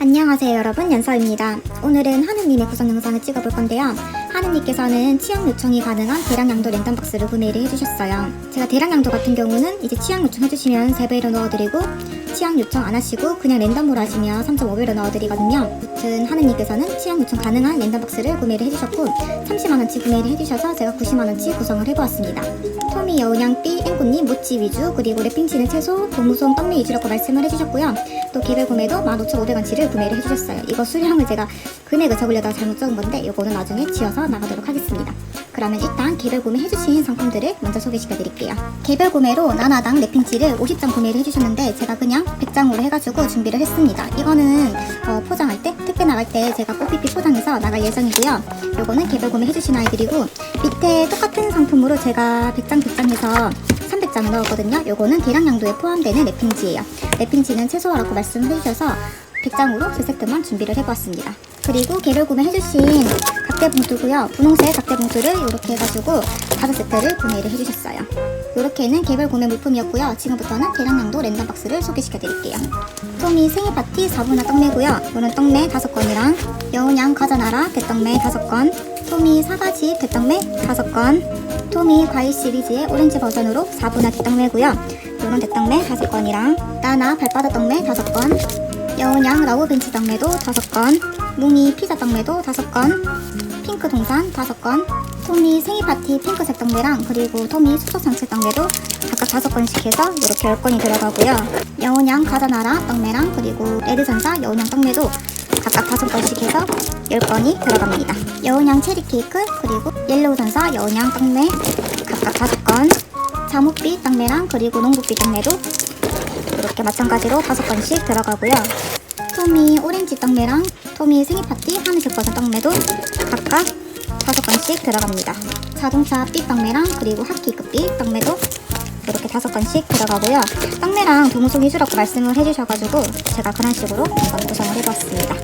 안녕하세요 여러분 연서입니다. 오늘은 하느님의 구성 영상을 찍어볼 건데요. 하느님께서는 취향 요청이 가능한 대량 양도 랜덤 박스를 구매를 해주셨어요. 제가 대량 양도 같은 경우는 이제 취향 요청 해주시면 3배로 넣어드리고 취향 요청 안 하시고 그냥 랜덤으로 하시면 3.5배로 넣어드리거든요. 아무튼 하느님께서는 취향 요청 가능한 랜덤 박스를 구매를 해주셨고 30만원치 구매를 해주셔서 제가 90만원치 구성을 해보았습니다. 토미 여운양띠 앵꽃님 모찌 위주 그리고 랩핑치는 채소 도무송 떡미 위주라고 말씀을 해주셨고요. 또 개별 구매도 15,500원치를 구매를 해주셨어요. 이거 수량을 제가 금액을 적으려다가 잘못 적은 건데 이거는 나중에 지어서 나가도록 하겠습니다. 그러면 일단 개별 구매 해주신 상품들을 먼저 소개시켜 드릴게요. 개별 구매로 나나당 랩핑치를 50장 구매를 해주셨는데 제가 그냥 100장으로 해가지고 준비를 했습니다. 이거는 어, 포장할 때 택배 나갈 때 제가 뽀삐삐 포장해서 나갈 예정이고요. 요거는 개별 구매 해주신 아이들이고 밑에 똑같은 상품으로 제가 100장 100장 해서 300장을 넣었거든요. 요거는 대량 양도에 포함되는 랩핑지예요. 랩핑지는 최소화라고 말씀을 해주셔서 100장으로 3세트만 준비를 해보았습니다. 그리고 개별 구매 해주신 각대 봉투고요. 분홍색 각대 봉투를 이렇게 해가지고 5세트를 구매를 해주셨어요. 이렇게는 개별 구매 물품이었고요. 지금부터는 대량 양도 랜덤 박스를 소개시켜 드릴게요. 토미 생일 파티 4분화 떡매고요. 이런 떡매 5건이랑 여운양 과자나라 대떡매 5건, 토미 사가지 대떡매 5건, 토미 과일 시리즈의 오렌지 버전으로 4분화 대떡매고요. 이런 대떡매 5건이랑 나나 발바닥 떡매 5건, 여운양 러브 벤치 떡매도 5건, 뭉이 피자 떡매도 5건, 핑크 동산 5건, 토미 생일 파티 핑크색 떡매랑 그리고 토미 수소 상체 떡매도 각각 5건씩 해서 이렇게 10건이 들어가고요. 여운양 가자나라 떡매랑 그리고 레드전사 여운양 떡매도 각각 5건씩 해서 10건이 들어갑니다. 여운양 체리 케이크 그리고 옐로우 전사 여운양 떡매 각각 5건, 자무빛 떡매랑 그리고 농구빛 떡매도 이렇게 마찬가지로 5건씩 들어가고요. 토미 오렌지 떡매랑 토미 생일 파티 하늘색 버전 떡매도 각각 5건씩 들어갑니다. 자동차 빛 떡매랑 그리고 하키크빛 떡매도 이렇게 5건씩 들어가고요. 떡매랑 도무송 위주라고 말씀을 해주셔가지고 제가 그런 식으로 한번 구성을 해봤습니다.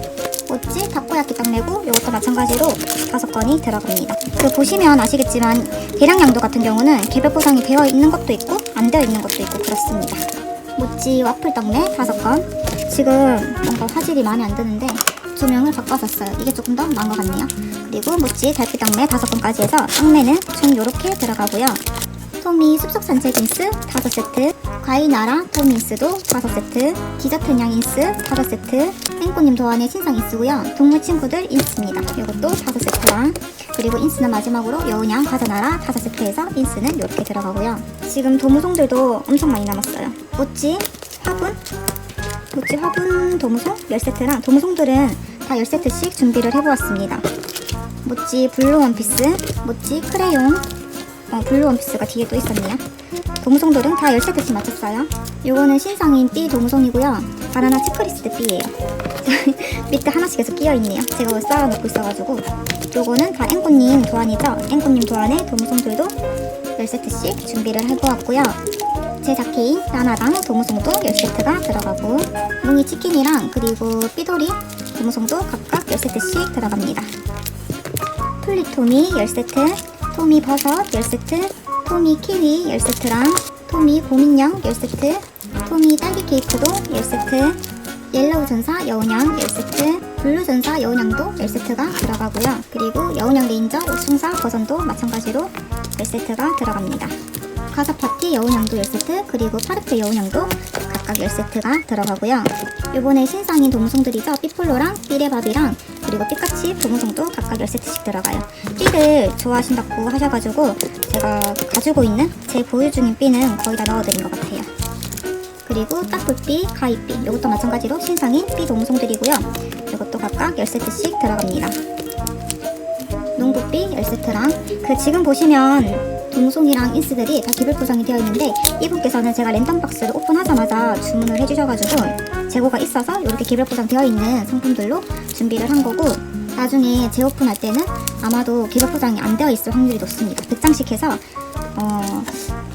모찌 타코야키 떡매고 이것도 마찬가지로 5건이 들어갑니다. 그 보시면 아시겠지만 대량 양도 같은 경우는 개별 포장이 되어 있는 것도 있고 안 되어 있는 것도 있고 그렇습니다. 모찌 와플 떡매 5건 지금 뭔가 화질이 마음에 안 드는데 조명을 바꿔봤어요. 이게 조금 더 나은 것 같네요. 그리고 모찌 달빛 떡매 5건까지 해서 떡매는 총 이렇게 들어가고요. 토미 숲속 산책 인스 5세트 과일나라 토미 인스도 5세트 디저트 냥 인스 5세트 땡꼬님 도안의 신상 인스고요. 동물 친구들 인스입니다. 이것도 5세트랑. 그리고 인스는 마지막으로 여운양 과자나라 5세트에서 인스는 이렇게 들어가고요. 지금 도무송들도 엄청 많이 남았어요. 모찌 화분? 모찌 화분 도무송 10세트랑 도무송들은 다 10세트씩 준비를 해보았습니다. 모찌 블루 원피스 모찌 크레용 어, 블루 원피스가 뒤에 또 있었네요. 도무송들은 다 10세트씩 맞췄어요. 요거는 신상인 B 도무송이고요. 바나나 치크리스트 B예요. 밑에 하나씩 계속 끼어있네요. 제가 쌓아놓고 있어가지고 요거는 다 앵꼬님 도안이죠. 앵꼬님 도안의 도무송들도 10세트씩 준비를 해보았고요. 제 자켓인 나나당 도무송도 10세트가 들어가고 뭉이 치킨이랑 그리고 삐돌이 도무송도 각각 10세트씩 들어갑니다. 플리토미 10세트 토미 버섯 10세트, 토미 키위 10세트랑 토미 고민형 10세트, 토미 딸기 케이크도 10세트, 옐로우 전사 여운양 10세트, 블루 전사 여운양도 10세트가 들어가고요. 그리고 여운양 레인저 우충사 버전도 마찬가지로 10세트가 들어갑니다. 가사 파티 여운양도 10세트, 그리고 파르페 여운양도 각각 10세트가 들어가고요. 요번에 신상인 도무송들이죠. 삐폴로랑 삐레밥이랑 그리고 삐까치 도무송도 각각 10세트씩 들어가요. 삐를 좋아하신다고 하셔가지고 제가 가지고 있는 제 보유 중인 삐는 거의 다 넣어드린 것 같아요. 그리고 따풀삐, 가이삐 이것도 마찬가지로 신상인 삐 도무송들이고요. 이것도 각각 10세트씩 들어갑니다. 농구삐 10세트랑 그 지금 보시면 동송이랑 인스들이 다 기별 포장이 되어 있는데 이분께서는 제가 랜덤 박스를 오픈하자마자 주문을 해주셔가지고 재고가 있어서 이렇게 기별 포장 되어 있는 상품들로 준비를 한 거고 나중에 재오픈할 때는 아마도 기별 포장이 안 되어 있을 확률이 높습니다. 100장씩 해서 어,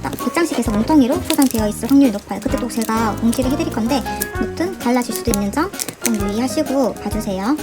딱 100장씩 해서 뭉텅이로 포장되어 있을 확률이 높아요. 그때 또 제가 공지를 해드릴 건데 아무튼 달라질 수도 있는 점 꼭 유의하시고 봐주세요.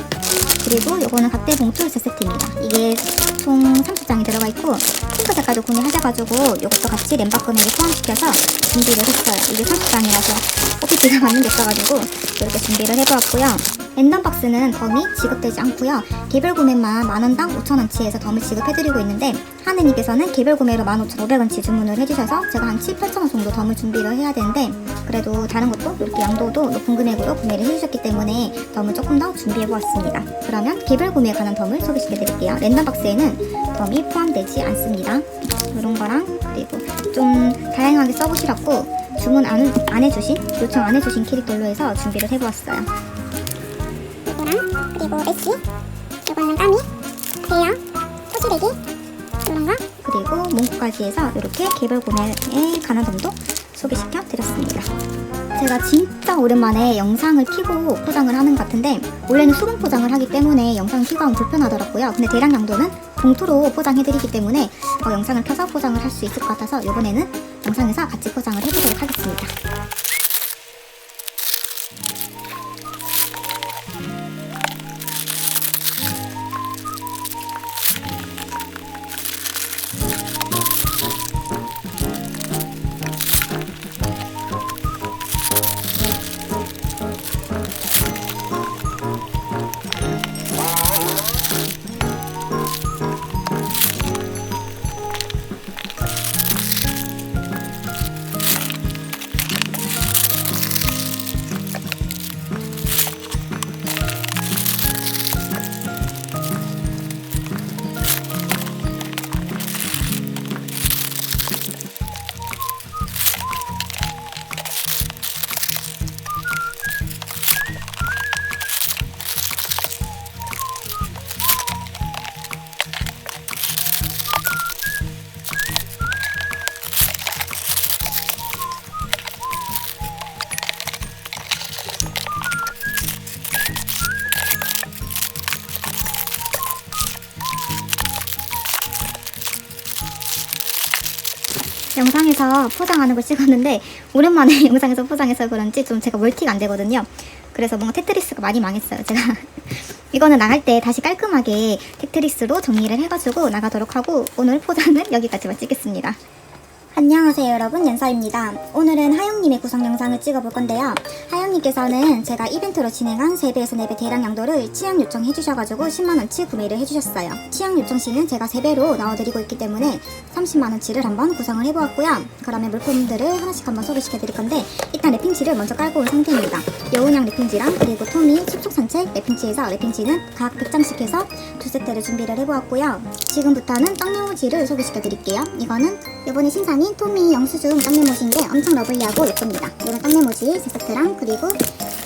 그리고 요거는 각대 봉투 세트입니다. 이게 총 30장이 들어가 있고 핑크 색깔도 구매하셔가지고 요것도 같이 램바금액에 포함시켜서 준비를 했어요. 이게 30장이라서 오피스가 맞는 게 있어가지고 이렇게 준비를 해보았고요. 랜덤 박스는 덤이 지급되지 않고요. 개별 구매만 만원당 5천원치에서 덤을 지급해드리고 있는데 하느님께서는 개별 구매로 15,500원치 주문을 해주셔서 제가 한 7, 8천원 정도 덤을 준비를 해야 되는데 그래도 다른 것도 이렇게 양도도 높은 금액으로 구매를 해주셨기 때문에 덤을 조금 더 준비해보았습니다. 그러면 개별 구매에 관한 덤을 소개시켜드릴게요. 랜덤 박스에는 덤이 포함되지 않습니다. 이런 거랑 그리고 좀 다양하게 써보시라고 주문 안, 안 해주신 요청 안 해주신 캐릭터로 해서 준비를 해보았어요. 이거랑 그리고 메시 이거는 까미 대야 토지레기 이런 거 그리고 문구까지 해서 이렇게 개별 구매에 관한 점도 소개시켜 드렸습니다. 제가 진짜 오랜만에 영상을 키고 포장을 하는 것 같은데 원래는 수분 포장을 하기 때문에 영상 키고 불편하더라고요. 근데 대량 양도는 봉투로 포장해드리기 때문에 어, 영상을 켜서 포장을 할 수 있을 것 같아서 이번에는 영상에서 같이 포장을 해보도록 하겠습니다. 영상에서 포장하는 걸 찍었는데 오랜만에 영상에서 포장해서 그런지 좀 제가 멀티가 안 되거든요. 그래서 뭔가 테트리스가 많이 망했어요. 제가 이거는 나갈 때 다시 깔끔하게 테트리스로 정리를 해가지고 나가도록 하고 오늘 포장은 여기까지만 찍겠습니다. 안녕하세요 여러분 연서입니다. 오늘은 하영님의 구성 영상을 찍어볼 건데요. 하영님께서는 제가 이벤트로 진행한 3배에서 4배 대량 양도를 취향 요청해 주셔가지고 10만원치 구매를 해주셨어요. 취향 요청 시는 제가 3배로 넣어드리고 있기 때문에 30만원치를 한번 구성을 해보았고요. 그러면 물품들을 하나씩 한번 소개시켜 드릴 건데 일단 랩핑지를 먼저 깔고 온 상태입니다. 여운양 랩핑지랑 그리고 토미 숲속 산책 랩핑지에서 랩핑지는 각 100장씩 해서 두 세트를 준비를 해보았고요. 지금부터는 떡 메모지를 소개시켜 드릴게요. 이거는 이번에 신상인 토미 영수증 떡메모지인데 엄청 러블리하고 예쁩니다. 이런 떡메모지 세 세트랑 그리고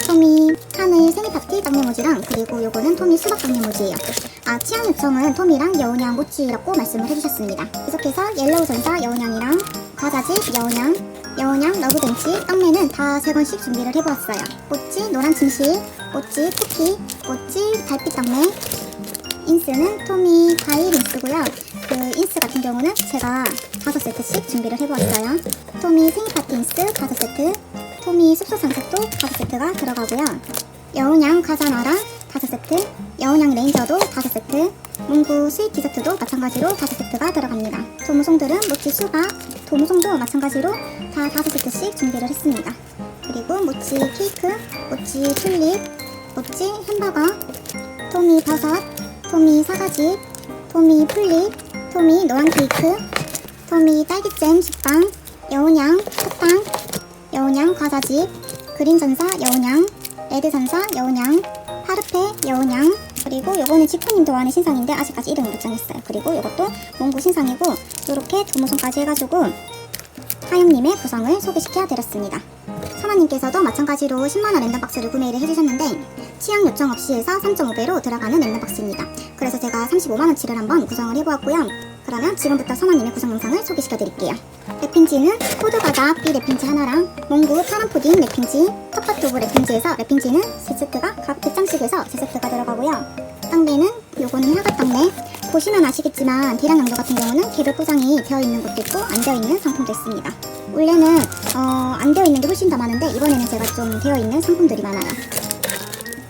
토미 하늘 생일파티 떡메모지랑 그리고 요거는 토미 수박 떡메모지예요. 아 취향 요청은 토미랑 여운양 모찌라고 말씀을 해주셨습니다. 계속해서 옐로우 전사 여운양이랑 과자집 여운양 여운양 러브벤치 떡메는 다 세 권씩 준비를 해보았어요. 꼬치 노란 침실 꼬치 쿠키 꼬치 달빛 떡메 인스는 토미 과일 인스고요. 그 인스 같은 경우는 제가 다섯 세트씩 준비를 해보았어요. 토미 생일 파티 인스 다섯 세트, 토미 숲속 산책도 다섯 세트가 들어가고요. 여운양 가자나라 다섯 세트, 여운양 레인저도 다섯 세트, 문구 스윗 디저트도 마찬가지로 다섯 세트가 들어갑니다. 도무송들은 모찌 수박, 도무송도 마찬가지로 다 다섯 세트씩 준비를 했습니다. 그리고 모찌 케이크, 모찌 튤립, 모찌 햄버거, 토미 버섯, 토미 사과즙, 토미 풀립, 토미 노란 케이크, 토미 딸기잼 식빵, 여운양 사탕, 여운양 과자즙, 그린 전사 여운양, 레드 전사 여운양, 파르페 여운양, 그리고 요거는 지코님 좋아하는 신상인데 아직까지 이름을 못 정했어요. 그리고 요것도 몽구 신상이고 이렇게 도무송까지 해가지고 하영님의 구성을 소개시켜 드렸습니다. 선아님께서도 마찬가지로 10만원 랜덤박스를 구매를 해주셨는데 취향 요청 없이 해서 3.5배로 들어가는 랜덤박스입니다. 그래서 제가 35만원치를 한번 구성을 해보았고요. 그러면 지금부터 선아님의 구성 영상을 소개시켜 드릴게요. 랩핑지는 코드바다 B 랩핑지 하나랑 몽구 파란 푸딩 랩핑지, 텃밭두부 랩핑지에서 랩핑지는 3세트가 각 100장씩 해서 3세트가 들어가고요. 땅배는 요거는 화가 땅배 보시면 아시겠지만 대량 양도 같은 경우는 개별 포장이 되어 있는 것도 있고 안 되어 있는 상품도 있습니다. 원래는 어, 안 되어 있는 게 훨씬 더 많은데 이번에는 제가 좀 되어 있는 상품들이 많아요.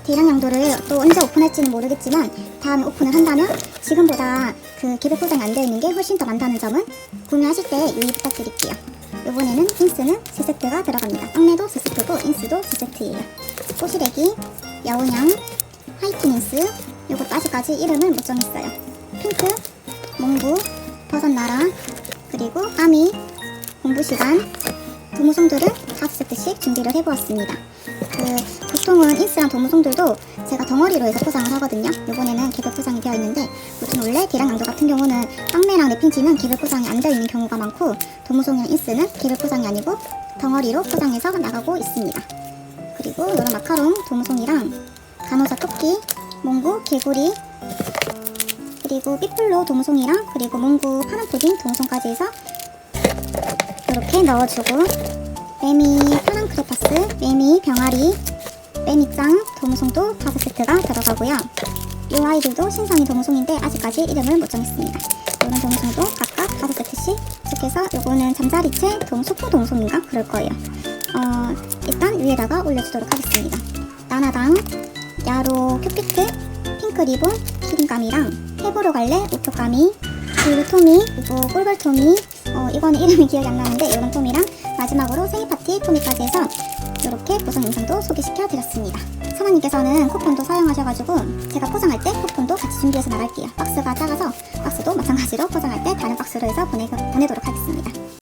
대량 양도를 또 언제 오픈할지는 모르겠지만 다음에 오픈을 한다면 지금보다 그 개별 포장이 안 되어 있는 게 훨씬 더 많다는 점은 구매하실 때 유의 부탁드릴게요. 이번에는 인스는 3세트가 들어갑니다. 떡내도 3세트고 인스도 3세트예요. 꼬시래기, 여운양, 하이티닌스, 요것도 아직까지 이름을 못 정했어요. 핑크, 몽구, 버섯나라, 그리고 까미, 공부 시간, 도무송들을 5세트씩 준비를 해보았습니다. 그 보통은 인스랑 도무송들도 제가 덩어리로 해서 포장을 하거든요. 이번에는 개별 포장이 되어 있는데 보통 원래 계란 양도 같은 경우는 빵매랑 랩핑치는 개별 포장이 안 되어 있는 경우가 많고 도무송이랑 인스는 개별 포장이 아니고 덩어리로 포장해서 나가고 있습니다. 그리고 이런 마카롱 도무송이랑 간호사 토끼, 몽구, 개구리 그리고 삐플로 도무송이랑 그리고 몽구 파란 푸딩 도무송까지 해서 이렇게 넣어주고 매미 파란 크레파스, 매미 병아리, 매미짱 도무송도 5세트가 들어가고요. 이 아이들도 신상이 도무송인데 아직까지 이름을 못 정했습니다. 이런 도무송도 각각 5세트씩 속해서 요거는 잠자리채 동 소포 도무송인가 그럴 거예요. 어, 일단 위에다가 올려주도록 하겠습니다. 나나당, 야로 큐피트, 핑크 리본, 키링감이랑 해보러 갈래 우표감이 그리고 토미, 그리고 꿀벌 토미, 어, 이거는 이름이 기억이 안 나는데 이런 토미랑 마지막으로 생일 파티 토미까지 해서 이렇게 구성 영상도 소개시켜 드렸습니다. 사장님께서는 쿠폰도 사용하셔가지고 제가 포장할 때 쿠폰도 같이 준비해서 나갈게요. 박스가 작아서 박스도 마찬가지로 포장할 때 다른 박스로 해서 보내, 보내도록 하겠습니다.